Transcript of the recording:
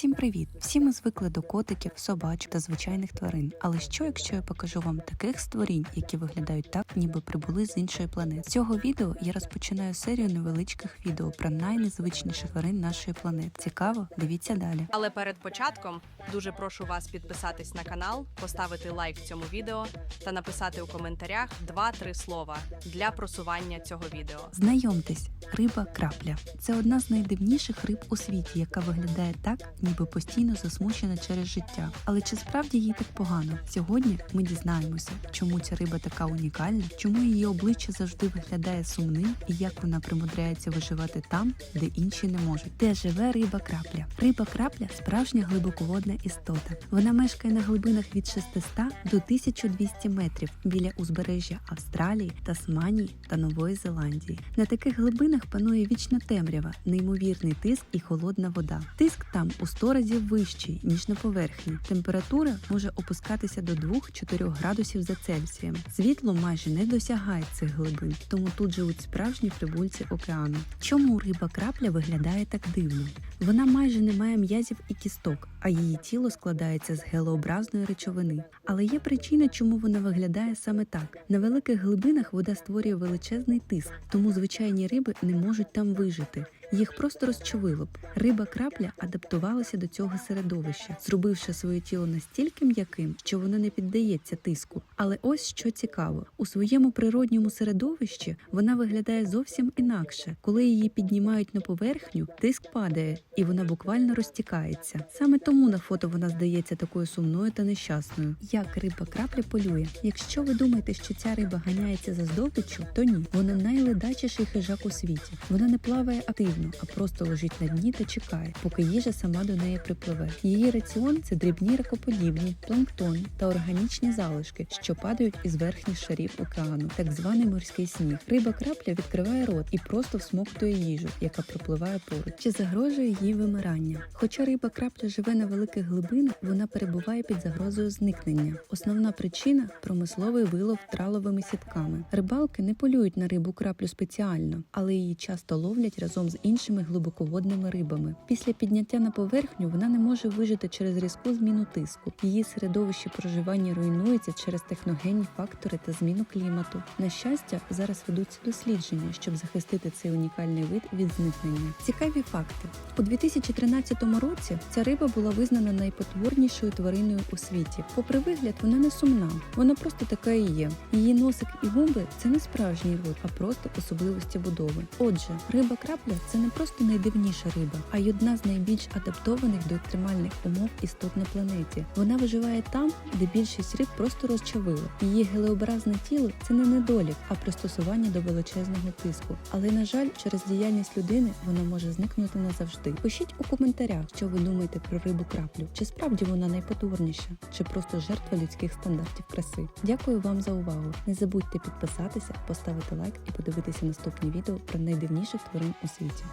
Всім привіт! Всі ми звикли до котиків, собачок та звичайних тварин. Але що, якщо я покажу вам таких створінь, які виглядають так, ніби прибули з іншої планети? З цього відео я розпочинаю серію невеличких відео про найнезвичніших тварин нашої планети. Цікаво? Дивіться далі. Але перед початком дуже прошу вас підписатись на канал, поставити лайк цьому відео та написати у коментарях 2-3 слова для просування цього відео. Знайомтесь, риба крапля. Це одна з найдивніших риб у світі, яка виглядає так, ніби постійно засмучена через життя. Але чи справді їй так погано? Сьогодні ми дізнаємося, чому ця риба така унікальна, чому її обличчя завжди виглядає сумним і як вона примудряється виживати там, де інші не можуть. Де живе риба крапля? Риба крапля справжня глибоководна істота. Вона мешкає на глибинах від 600 до 1200 метрів біля узбережжя Австралії, Тасманії та Нової Зеландії. На таких глибинах панує вічна темрява, неймовірний тиск і холодна вода. Тиск там у 100 разів вищий ніж на поверхні. Температура може опускатися до 2-4 градусів за Цельсієм. Світло майже не досягає цих глибин, тому тут живуть справжні прибульці океану. Чому риба крапля виглядає так дивно? Вона майже не має м'язів і кісток, а її тіло складається з гелеобразної речовини. Але є причина, чому вона виглядає саме так. На великих глибинах вода створює величезний тиск, тому звичайні риби не можуть там вижити. Їх просто розчавило б. Риба крапля адаптувалася до цього середовища, зробивши своє тіло настільки м'яким, що воно не піддається тиску. Але ось що цікаво: у своєму природньому середовищі вона виглядає зовсім інакше. Коли її піднімають на поверхню, тиск падає і вона буквально розтікається. Саме тому на фото вона здається такою сумною та нещасною. Як риба крапля полює? Якщо ви думаєте, що ця риба ганяється за здобиччю, то ні. Вона найледачіший хижак у світі. Вона не плаває активно, а просто лежить на дні та чекає, поки їжа сама до неї припливе. Її раціон це дрібні ракоподібні, планктон та органічні залишки, що падають із верхніх шарів океану, так званий морський сніг. Риба крапля відкриває рот і просто всмоктує їжу, яка пропливає поруч. Чи загрожує їй вимирання? Хоча риба крапля живе на великих глибинах, вона перебуває під загрозою зникнення. Основна причина промисловий вилов траловими сітками. Рибалки не полюють на рибу краплю спеціально, але її часто ловлять разом з іншими глибоководними рибами. Після підняття на поверхню вона не може вижити через різку зміну тиску. Її середовище проживання руйнується через техногенні фактори та зміну клімату. На щастя, зараз ведуться дослідження, щоб захистити цей унікальний вид від зникнення. Цікаві факти у 2013 році. Ця риба була визнана найпотворнішою твариною у світі. Попри вигляд, вона не сумна, вона просто така і є. Її носик і губи це не справжній рот, а просто особливості будови. Отже, риба крапля це не просто найдивніша риба, а й одна з найбільш адаптованих до екстремальних умов істот на планеті. Вона виживає там, де більшість риб просто розчавило. Її гелеобразне тіло це не недолік, а пристосування до величезного тиску. Але на жаль, через діяльність людини вона може зникнути назавжди. Пишіть у коментарях, що ви думаєте про рибу краплю. Чи справді вона найпотворніша, чи просто жертва людських стандартів краси. Дякую вам за увагу. Не забудьте підписатися, поставити лайк і подивитися наступні відео про найдивніших тварин у світі.